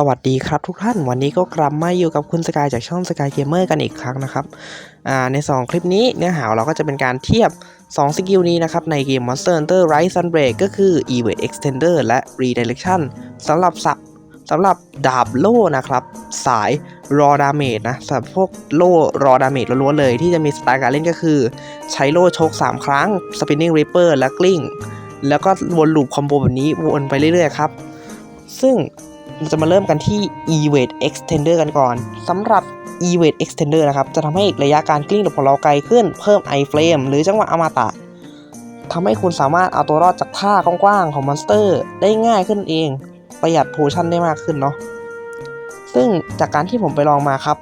สวัสดีครับทุกท่านวันนี้ก็กลับมาอยู่กับคุณสกายจากช่องสกายเกมเมอร์กันอีกครั้งนะครับใน 2 คลิปนี้เนื้อหาเราก็จะเป็นการเทียบ 2 สกิลนี้นะครับ ในเกม Monster Hunter Rise Sunbreak ก็คือ Evade Extender และ Redirection สำหรับสับสำหรับดาบโล่นะครับ สาย Raw Damage นะสำหรับพวกโล่ Raw Damage ล้วนๆเลย ที่จะมีสไตล์การเล่นก็คือ ใช้โล่ชก 3 ครั้ง Spinning Reaper และกลิ้ง แล้วก็วนลูปคอมโบแบบนี้วนไปเรื่อยๆครับซึ่ง เราจะมาเริ่มกันที่ Evade Extender กันก่อนสำหรับ Evade Extender นะครับ จะทำให้ระยะการกลิ้งของเราไกลขึ้น เพิ่ม iframe หรือจังหวะอมตะทำให้คุณสามารถเอาตัวรอดจากท่ากว้างๆของมอนสเตอร์ได้ง่ายขึ้นเอง ประหยัดโพชั่นได้มากขึ้นเนาะ ซึ่งจากการที่ผมไปลองมาครับ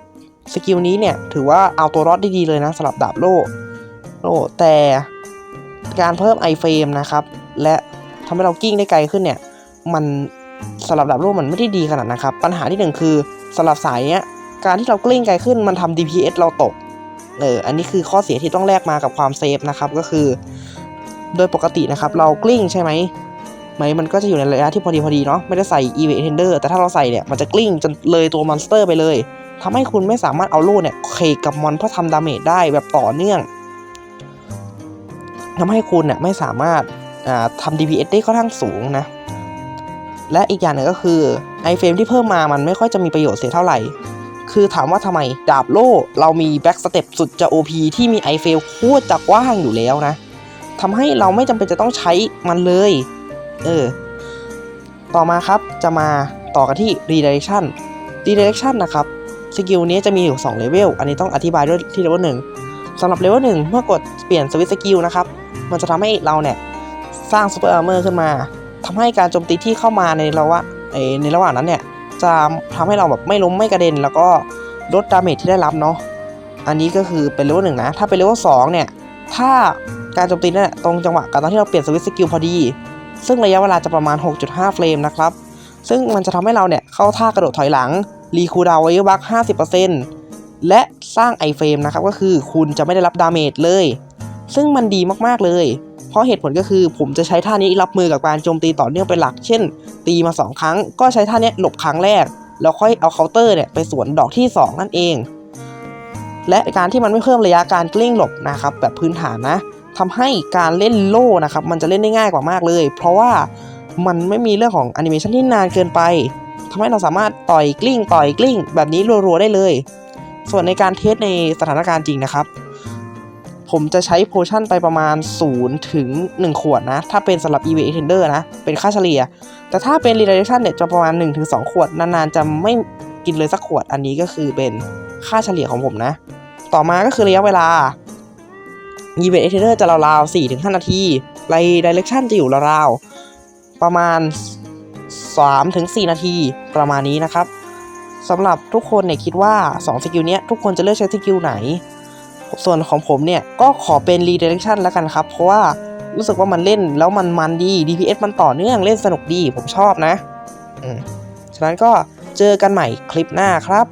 สกิลนี้เนี่ยถือว่าเอาตัวรอดได้ดีเลยนะสำหรับดาบโล่โล่แต่การเพิ่ม iframe นะครับ และทำให้เรากิ้งได้ไกลขึ้นเนี่ย มัน สำหรับดาบโล่มันไม่ได้ดีขนาดนะครับ ปัญหาที่หนึ่งคือสำหรับสายเนี้ยการที่เรากลิ้งไกลขึ้นมันทำ DPS เราตกเอออันนี้คือข้อเสียที่ต้องแลกมากับความเซฟนะครับก็คือ โดยปกตินะครับ เรากลิ้งใช่ไหมไหมมันก็จะอยู่ในระยะที่พอดีพอดีเนาะไม่ได้ใส่ EV Tender แต่ถ้าเราใส่เนี่ยมันจะกลิ้งจนเลยตัวมอนสเตอร์ไปเลยทำให้คุณไม่สามารถเอาโล่เนี่ยเคกับมอนเพื่อทำดาเมจได้แบบต่อเนื่องทำให้คุณเนี่ยไม่สามารถอ่าทำ DPS ได้ค่อนข้างสูงนะ และอีกอย่างหนึ่งก็คือไอเฟรมที่เพิ่มมามันไม่ค่อยจะมีประโยชน์เสียเท่าไหร่ คือถามว่าทำไมดาบโล่ เรามีแบ็กสเต็ปสุดจะ OP ที่มีไอเฟลโคตรจะกว้างอยู่แล้วนะทำให้เราไม่จำเป็นจะต้องใช้มันเลย เออ ต่อมาครับจะมาต่อกันที่ redirection redirection นะครับสกิลนี้จะมีอยู่2เลเวล อันนี้ต้องอธิบายด้วยที่เลเวลหนึ่งสำหรับเลเวลหนึ่งเมื่อกดเปลี่ยนสวิตสกิลนะครับ มันจะทำให้เราเนี่ย สร้างซูเปอร์อาร์เมอร์ขึ้นมา ทำให้การโจมตีที่เข้ามาในระหว่างในระหว่างนั้นเนี่ยจะทำให้เราแบบไม่ล้มไม่กระเด็น แล้วก็ลดดาเมจที่ได้รับเนาะอันนี้ก็คือเป็นเลเวลหนึ่งนะ ถ้าเป็นเลเวลสองเนี่ย ถ้าการโจมตีเนี่ยตรงจังหวะกับตอนที่เราเปลี่ยนสวิตช์สกิลพอดี ซึ่งระยะเวลาจะประมาณ 6.5 เฟรมนะครับ ซึ่งมันจะทำให้เราเนี่ยเข้าท่ากระโดดถอยหลัง รีคูดาวน์ไวเออร์บัค50%และสร้างไอเฟรมนะครับ ก็คือคุณจะไม่ได้รับดาเมจเลย ซึ่งมันดีมากๆเลย เพราะเหตุผลก็คือผมจะใช้ท่านี้รับมือกับการโจมตีต่อเนื่องเป็นหลัก เช่น ตีมา 2 ครั้ง ก็ใช้ท่านี้หลบครั้งแรก แล้วค่อยเอาเคาน์เตอร์เนี่ยไปสวนดอกที่ 2 นั่นเอง และการที่มันไม่เพิ่มระยะการกลิ้งหลบนะครับแบบพื้นฐานนะทำให้การเล่นโล่นะครับมันจะเล่นได้ง่ายกว่ามากเลย เพราะว่ามันไม่มีเรื่องของแอนิเมชันที่นานเกินไปทำให้เราสามารถต่อยกลิ้งต่อยกลิ้ง แบบนี้รัวๆได้เลย ส่วนในการเทสในสถานการณ์จริงนะครับ ผมจะใช้โพชั่นไปประมาณ 0 ถึง 1 ขวดนะ ถ้าเป็นสำหรับ EVA Tender นะ เป็นค่าเฉลี่ย แต่ถ้าเป็น Redirection เนี่ยจะประมาณ1ถึง2ขวด นานๆ จะไม่กินเลยสักขวด อันนี้ก็คือเป็นค่าเฉลี่ยของผมนะ ต่อมาก็คือระยะเวลา EVA Tender จะราวๆ4ถึง5นาที Redirection จะอยู่ราวๆประมาณ3ถึง4นาทีประมาณนี้นะครับสำหรับทุกคนเนี่ยคิดว่า 2 สกิลเนี้ยทุกคนจะเลือกใช้สกิลไหน ส่วนของผมเนี่ย ก็ขอเป็น redirection แล้วกันครับ เพราะว่ารู้สึกว่ามันเล่นแล้วมันมันดี DPS มันต่อเนื่องเล่นสนุกดี ผมชอบนะ อืม ฉะนั้นก็เจอกันใหม่คลิปหน้าครับ